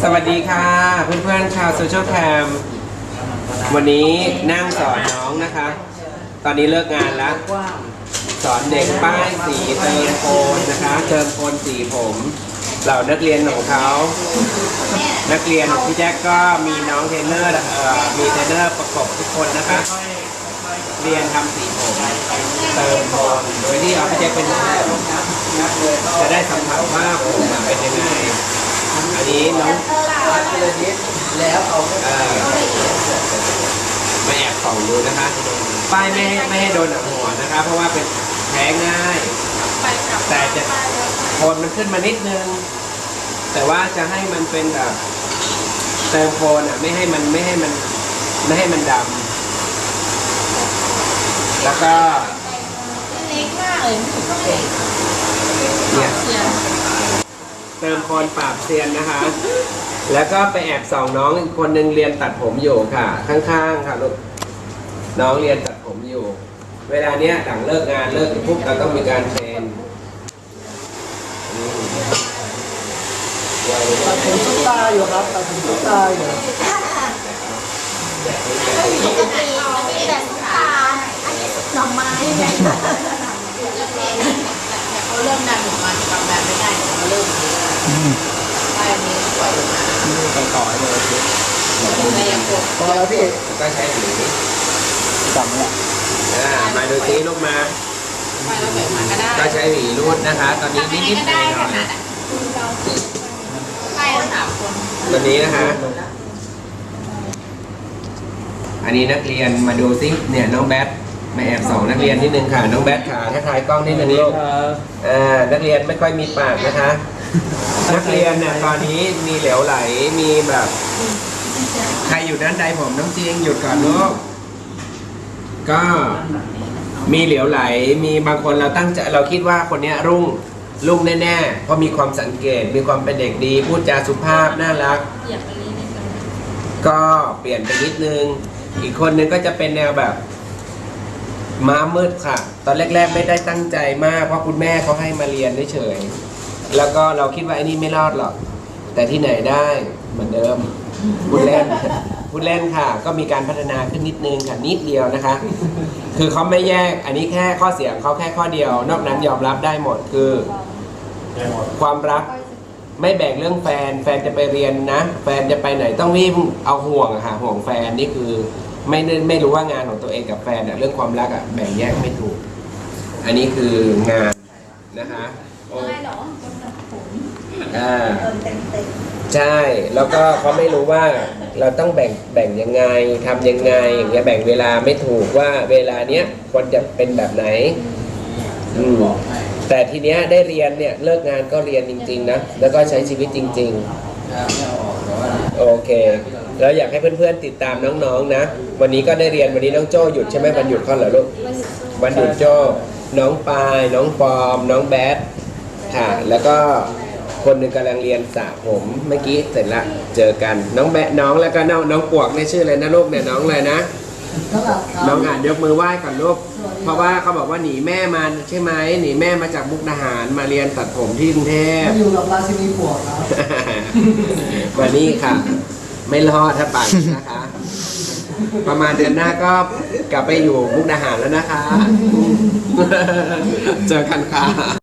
สวัสดีค่ะ เพื่อนๆชาวโซเชียลแคมวันนี้นั่งสอนน้องนะคะ ตอนนี้เลิกงานแล้ว สอนเด็กป้ายสีเติมโคนนะคะเติมโคนสีผมเหล่านักเรียนของเขา นักเรียนของพี่แจ็คก็มีน้องเทรนเนอร์เอ่อมีเทรนเนอร์ประกบทุกคนนะคะ เรียนทำสีผมเติมโคนโดยที่เอาพี่แจ็คเป็นจะได้สัมผัสว่าผมเป็นยังไง แล้วเอาเอ่อมาแอบส่องดูนะคะป้ายไม่ให้ไม่ให้โดนหนังหัวนะคะ เพราะว่าเป็นแพ้ง่ายแต่จะโคนมันขึ้นมานิดนึง แต่ว่าจะให้มันเป็นแบบเติมโคนอะ ไม่ให้มันไม่ให้มันไม่ให้มันดำแล้วก็เล็กมากเลยไม่เล็กเนี่ยเชียร์ เติมโคนปราบเซียนนะคะ แล้วก็ไปแอบส่องน้องอีกคนนึงเรียนตัดผมอยู่ค่ะ ข้างๆค่ะลูกน้องเรียนตัดผมอยู่ เวลาเนี้ยหลังเลิกงานเลิกปุ๊บเราต้องมีการเทรนอืมตัดผมซุปตาอยู่ครับตัดผมซุปตาอยู่ปกติมันมีแต่สุตาอันนี้สุดหน่อไม้เนี่ยเขาเริ่มดันออกมาทำแบบไม่ได้เขาเริ่ม ไปอันนี้ปล่อยออกมาไปต่อเลยแต่ยังปวดพอแล้วพี่ก็ใช้หวีจำละอ่ามาดูซิลูกมาไปแล้วแบบมาก็ได้ก็ใช้หวีรูดนะคะ ตอนนี้ทำยังไงนิดก็ๆหน่ได้อยขนาดอะใช่สามคนตอนนี้นะคะอันนี้นักเรียนมาดูซิเนี่ยน้องแบทมาแอบส่องนักเรียนนิดนึงค่ะ น้องแบทค่ะถ้าถ่ายกล้องนิดนึงลูกอ่านักเรียนไม่ค่อยมีปากนะคะ นักเรียนเนี่ยตอนนี้มีเหลวไหลมีแบบ ใครอยู่ด้านใดผมน้องจริงหยุดก่อนลูกก็มีเหลวไหลมีบางคนเราตั้งใจเราคิดว่าคนเนี้ยรุ่งรุ่งแน่ๆเพราะมีความสังเกตมีความเป็นเด็กดีพูดจาสุภาพน่ารักเหยียบไปนี้นิดนึงก็เปลี่ยนไปนิดนึง อีกคนนึงก็จะเป็นแนวแบบ ม้ามืดค่ะ ตอนแรกๆไม่ได้ตั้งใจมากเพราะคุณแม่เขาให้มาเรียนเฉยๆ แล้วก็เราคิดว่าไอ้นี่ไม่รอดหรอก แต่ที่ไหนได้เหมือนเดิมพูดเล่นพูดเล่นค่ะ ก็มีการพัฒนาขึ้นนิดนึงค่ะนิดเดียวนะคะ คือเขาไม่แยกอันนี้แค่ข้อเสียงเขาแค่ข้อเดียว นอกนั้นยอมรับได้หมดคือ ความรักไม่แบ่งเรื่องแฟน แฟนจะไปเรียนนะ แฟนจะไปไหนต้องรีบเอาห่วงอะค่ะห่วงแฟนนี่คือไม่ได้ไม่รู้ว่างานของตัวเองกับแฟนอะเรื่องความรักอะแบ่งแยกไม่ถูก อันนี้คืองานนะคะ ได้เหรอจนแบบผมอ่าใช่ แล้วก็เขาไม่รู้ว่าเราต้องแบ่งแบ่งยังไงทำยังไงอย่างเงี้ยแบ่งเวลาไม่ถูกว่าเวลาเนี้ยควรจะเป็นแบบไหน อืมแต่ทีเนี้ยได้เรียนเนี่ยเลิกงานก็เรียนจริง ๆ นะ แล้วก็ใช้ชีวิตจริง ๆ โอเค แล้วอยากให้เพื่อนๆติดตามน้องๆนะ วันนี้ก็ได้เรียนวันนี้น้องโจ้หยุดใช่ไหมวันหยุดเขาเหรอลูกวันหยุดโจ้น้องปายน้องฟอร์มน้องแบท ค่ะแล้วก็คนหนึ่งกำลังเรียนสระผมเมื่อกี้เสร็จละเจอกันน้องแบะน้องแล้วก็น้องน้องปวกเนี่ยชื่ออะไรนะลูกเนี่ยน้องอะไรนะน้องอัดครับน้องอ่านยกมือไหว้ก่อนลูก เพราะว่าเขาบอกว่าหนีแม่มาใช่ไหมหนีแม่มาจากมุกดาหารมาเรียนตัดผมที่กรุงเทพมาอยู่กับราชินีปวกครับ วันนี้ค่ะ ไม่รอดถ้าปังนะคะ ประมาณเดือนหน้าก็กลับไปอยู่มุกดาหารแล้วนะคะ เจอกันค่ะ